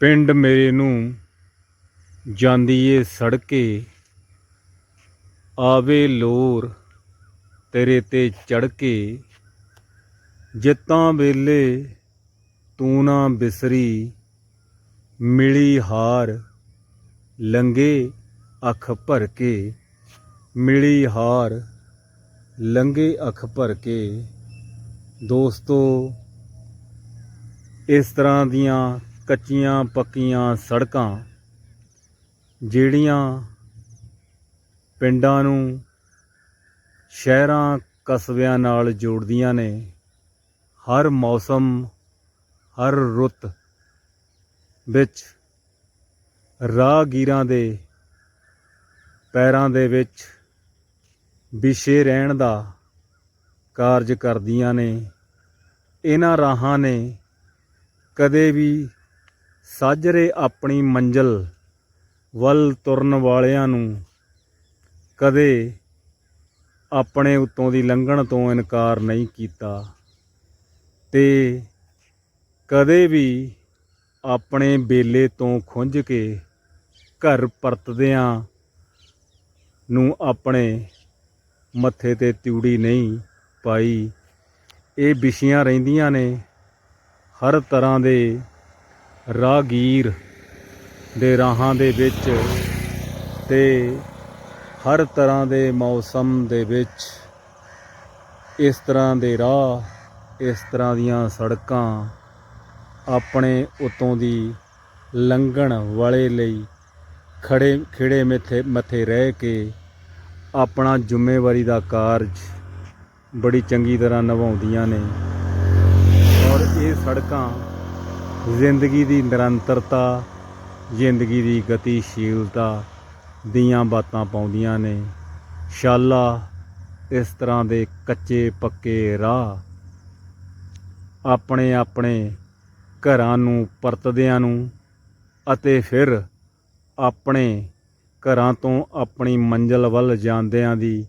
ਪਿੰਡ ਮੇਰੇ ਨੂੰ ਜਾਂਦੀ ਏ ਸੜਕੇ, ਆਵੇ ਲੋਰ ਤੇਰੇ ਤੇ ਚੜ ਕੇ ਜਿੱਤਾਂ ਵੇਲੇ ਤੂੰ ਨਾ ਬਿਸਰੀ, ਮਿਲੀ ਹਾਰ ਲੰਗੇ ਅੱਖ ਭਰ ਕੇ ਮਿਲੀ ਹਾਰ ਲੰਗੇ ਅੱਖ ਭਰ ਕੇ ਦੋਸਤੋ, ਇਸ ਤਰ੍ਹਾਂ ਦੀਆਂ ਕੱਚੀਆਂ ਪੱਕੀਆਂ ਸੜਕਾਂ ਜਿਹੜੀਆਂ ਪਿੰਡਾਂ ਨੂੰ ਸ਼ਹਿਰਾਂ ਕਸਬਿਆਂ ਨਾਲ ਜੋੜਦੀਆਂ ਨੇ, ਹਰ ਮੌਸਮ, ਹਰ ਰੁੱਤ ਵਿੱਚ ਰਾਹਗੀਰਾਂ ਦੇ ਪੈਰਾਂ ਦੇ ਵਿੱਚ ਵਿਸ਼ੇ ਰਹਿਣ ਦਾ ਕਾਰਜ ਕਰਦੀਆਂ ਨੇ, ਇਹਨਾਂ ਰਾਹਾਂ ਨੇ ਕਦੇ ਵੀ ਸਾਜਰੇ ਆਪਣੀ ਮੰਜ਼ਲ ਵੱਲ ਤੁਰਨ ਵਾਲਿਆਂ ਨੂੰ ਕਦੇ ਆਪਣੇ ਉੱਤੋਂ ਦੀ ਲੰਘਣ ਤੋਂ ਇਨਕਾਰ ਨਹੀਂ ਕੀਤਾ ਤੇ ਕਦੇ ਵੀ ਆਪਣੇ ਬੇਲੇ ਤੋਂ ਖੁੰਝ ਕੇ ਘਰ ਪਰਤਦਿਆਂ ਨੂੰ ਆਪਣੇ ਮੱਥੇ ਤੇ ਤਿਉੜੀ ਨਹੀਂ ਪਾਈ। ਇਹ ਵਿਸ਼ੀਆਂ ਰਹਿੰਦੀਆਂ ਨੇ ਹਰ ਤਰ੍ਹਾਂ ਦੇ ਰਾਹਗੀਰ ਦੇ ਰਾਹਾਂ ਦੇ ਵਿੱਚ ਤੇ ਹਰ ਤਰ੍ਹਾਂ ਦੇ ਮੌਸਮ ਦੇ ਵਿੱਚ ਇਸ ਤਰ੍ਹਾਂ ਦੇ ਰਾਹ, ਇਸ ਤਰ੍ਹਾਂ ਦੀਆਂ ਸੜਕਾਂ ਆਪਣੇ ਉਤੋਂ ਦੀ ਲੰਘਣ ਵਾਲੇ ਲਈ ਖੜੇ, ਖਿੜੇ ਮੱਥੇ ਮੱਥੇ ਰਹਿ ਕੇ ਆਪਣਾ ਜ਼ਿੰਮੇਵਾਰੀ ਦਾ ਕਾਰਜ ਬੜੀ ਚੰਗੀ ਤਰ੍ਹਾਂ ਨਿਭਾਉਂਦੀਆਂ ਨੇ। ਔਰ ਇਹ ਸੜਕਾਂ ਜ਼ਿੰਦਗੀ ਦੀ ਨਿਰੰਤਰਤਾ, ਜ਼ਿੰਦਗੀ ਦੀ ਗਤੀਸ਼ੀਲਤਾ ਦੀਆਂ ਬਾਤਾਂ ਪਾਉਂਦੀਆਂ ਨੇ। ਸ਼ਾਲਾ, ਇਸ ਤਰ੍ਹਾਂ ਦੇ ਕੱਚੇ ਪੱਕੇ ਰਾਹ ਆਪਣੇ ਆਪਣੇ ਘਰਾਂ ਨੂੰ ਪਰਤਦਿਆਂ ਨੂੰ ਅਤੇ ਫਿਰ ਆਪਣੇ ਘਰਾਂ ਤੋਂ ਆਪਣੀ ਮੰਜ਼ਲ ਵੱਲ ਜਾਂਦਿਆਂ ਦੀ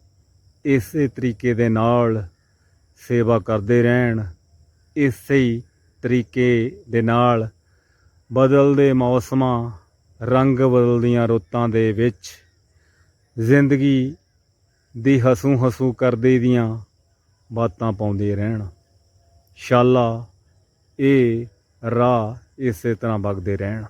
ਇਸੇ ਤਰੀਕੇ ਦੇ ਨਾਲ ਸੇਵਾ ਕਰਦੇ ਰਹਿਣ। ਇਸੇ ਹੀ ਤਰੀਕੇ ਦੇ ਨਾਲ ਬਦਲਦੇ ਮੌਸਮਾਂ, ਰੰਗ ਬਦਲਦੀਆਂ ਰੁੱਤਾਂ ਦੇ ਵਿੱਚ ਜ਼ਿੰਦਗੀ ਦੀ ਹਸੂ ਹਸੂ ਕਰਦੇ ਦੀਆਂ ਬਾਤਾਂ ਪਾਉਂਦੇ ਰਹਿਣ। ਸ਼ਾਲਾ ਇਹ ਰਾਹ ਇਸੇ ਤਰ੍ਹਾਂ ਵਗਦੇ ਰਹਿਣ।